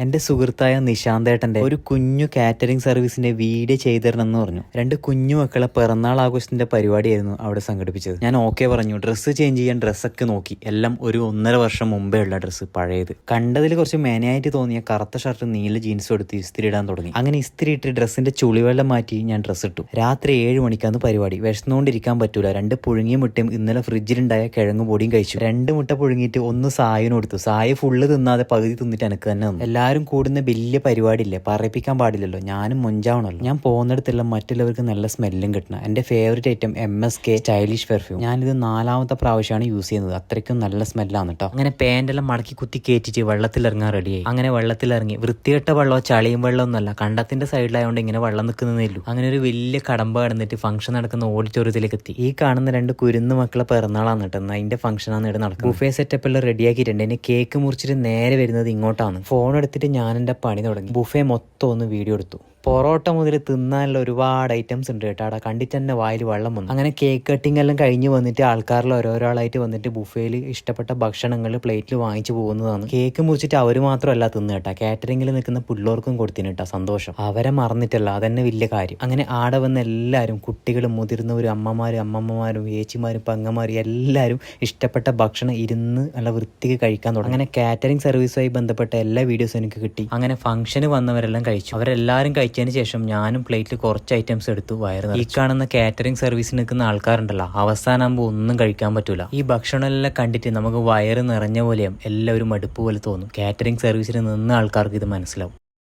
എന്റെ സുഹൃത്തായ നിശാന്തേട്ടന്റെ ഒരു കുഞ്ഞു കാറ്ററിംഗ് സർവീസിന്റെ വീഡിയോ ചെയ്തിരണമെന്ന് പറഞ്ഞു. രണ്ട് കുഞ്ഞു മക്കളെ പിറന്നാൾ ആഘോഷത്തിന്റെ പരിപാടിയായിരുന്നു അവിടെ സംഘടിപ്പിച്ചത്. ഞാൻ ഓക്കെ പറഞ്ഞു. ഡ്രസ്സ് ചേഞ്ച് ചെയ്യാൻ ഡ്രസ്സൊക്കെ നോക്കി. എല്ലാം ഒരു ഒന്നര വർഷം മുമ്പേ ഉള്ള ഡ്രസ്സ് പഴയത്. കണ്ടതിൽ കുറച്ച് മേനയായിട്ട് തോന്നിയ കറുത്ത ഷർട്ട് നീല ജീൻസും എടുത്ത് ഇസ്തിരി ഇടാൻ തുടങ്ങി. അങ്ങനെ ഇസ്തിരി ഇട്ട് ഡ്രസ്സിന്റെ ചുളിവെള്ളം മാറ്റി ഞാൻ ഡ്രസ്സ് ഇട്ടു. രാത്രി ഏഴ് മണിക്കാന്ന് പരിപാടി. വിശന്നുകൊണ്ടിരിക്കാൻ പറ്റൂല. രണ്ട് പുഴുങ്ങിയ മുട്ടയും ഇന്നലെ ഫ്രിഡ്ജിലുണ്ടായ കിഴങ്ങ് പൊടിയും കഴിച്ചു. രണ്ട് മുട്ട പുഴുങ്ങിയിട്ട് ഒന്ന് സായനും കൊടുത്തു. സായ ഫുള്ള് തിന്നാതെ പകുതി തിന്നിട്ട് എനിക്ക് തന്നെ തന്നു എല്ലാവരും കൂടുന്ന വലിയ പരിപാടിയില്ലേ? പറയിപ്പിക്കാൻ പാടില്ലല്ലോ. ഞാനും മുഞ്ചാവണല്ലോ. ഞാൻ പോകുന്നിടത്തെല്ലാം മറ്റുള്ളവർക്ക് നല്ല സ്മെല്ലും കിട്ടണം. എന്റെ favourite item M S K stylish perfume ഞാനിത് നാലാമത്തെ പ്രാവശ്യമാണ് യൂസ് ചെയ്യുന്നത്. അത്രയ്ക്കും നല്ല സ്മെല്ലാണ് കേട്ടോ അങ്ങനെ പാന്റെല്ലാം മടക്കി കുത്തി കയറ്റിച്ച് വെള്ളത്തിലിറങ്ങാൻ റെഡിയായി അങ്ങനെ വെള്ളത്തിൽ ഇറങ്ങി വൃത്തികെട്ട വെള്ളമോ ചളിയും വെള്ളമോ ഒന്നല്ല കണ്ടത്തിന്റെ സൈഡിലായതുകൊണ്ട് ഇങ്ങനെ വെള്ളം നിൽക്കുന്നതേ ഉള്ളൂ. അങ്ങനെ ഒരു വലിയ കടമ്പ കടന്നിട്ട് ഫംഗ്ഷൻ നടക്കുന്ന ഓഡിറ്റോറിയത്തിലേക്ക് എത്തി. ഈ കാണുന്ന രണ്ട് കുരുന്ന് മക്കളെ പിറന്നാളാണ് കേട്ടോ അതിന്റെ ഫംഗ്ഷനാണ് ഇവിടെ നടക്കുന്നത്. ബുഫേ സെറ്റപ്പ് എല്ലാം റെഡിയാക്കിയിട്ടുണ്ട് ഇനി കേക്ക് മുറിച്ചിട്ട് നേരെ വരുന്നത് ഇങ്ങോട്ടാണ്. ഫോൺ എടുത്തിട്ട് ഞാൻ എന്റെ പണി തുടങ്ങി. ബുഫേ മൊത്തം ഒന്ന് വീഡിയോ എടുത്തു. പൊറോട്ട മുതൽ തിന്നാനുള്ള ഒരുപാട് ഐറ്റംസ് ഉണ്ട് കേട്ടോ. അവിടെ കണ്ടിട്ട് തന്നെ വായിൽ വെള്ളം വന്നു. അങ്ങനെ കേക്ക് കട്ടിംഗ് എല്ലാം കഴിഞ്ഞ് വന്നിട്ട് ആൾക്കാരിൽ ഓരോരാളായിട്ട് വന്നിട്ട് ബുഫേയിൽ ഇഷ്ടപ്പെട്ട ഭക്ഷണങ്ങൾ പ്ലേറ്റിൽ വാങ്ങിച്ചു പോകുന്നതാണ്. കേക്ക് മുറിച്ചിട്ട് അവർ മാത്രമല്ല തിന്നു കേട്ടോ. കാറ്ററിംഗിൽ നിൽക്കുന്ന പിള്ളേർക്കും കൊടുത്തിന് കേട്ടോ. സന്തോഷം. അവരെ മറന്നിട്ടല്ല. അതന്നെ വലിയ കാര്യം. അങ്ങനെ ആടെ വന്ന എല്ലാവരും കുട്ടികളും മുതിർന്നവരും അമ്മമാരും അമ്മമ്മമാരും ഏച്ചിമാരും പങ്ങന്മാരും എല്ലാവരും ഇഷ്ടപ്പെട്ട ഭക്ഷണം ഇരുന്ന് നല്ല വൃത്തിക്ക് കഴിക്കാൻ തുടങ്ങി. അങ്ങനെ കാറ്ററിംഗ് സർവീസുമായി ബന്ധപ്പെട്ട എല്ലാ വീഡിയോസും എനിക്ക് കിട്ടി. അങ്ങനെ ഫംഗ്ഷന് വന്നവരെല്ലാം കഴിച്ചു. അവരെല്ലാവരും കഴിച്ചതിന് ശേഷം ഞാനും പ്ലേറ്റിൽ കുറച്ച് ഐറ്റംസ് എടുത്തു വയറ് ഈ കാണുന്ന കാറ്ററിംഗ് സർവീസിന് നിൽക്കുന്ന ആൾക്കാരുണ്ടല്ലോ അവസാനമാകുമ്പോൾ ഒന്നും കഴിക്കാൻ പറ്റൂല. ഈ ഭക്ഷണമെല്ലാം കണ്ടിട്ട് നമുക്ക് വയറ് നിറഞ്ഞ പോലെയും എല്ലാവരും മടുപ്പ് പോലെ തോന്നും. കാറ്ററിംഗ് സർവീസിൽ നിന്ന ആൾക്കാർക്ക് ഇത് മനസ്സിലാവും.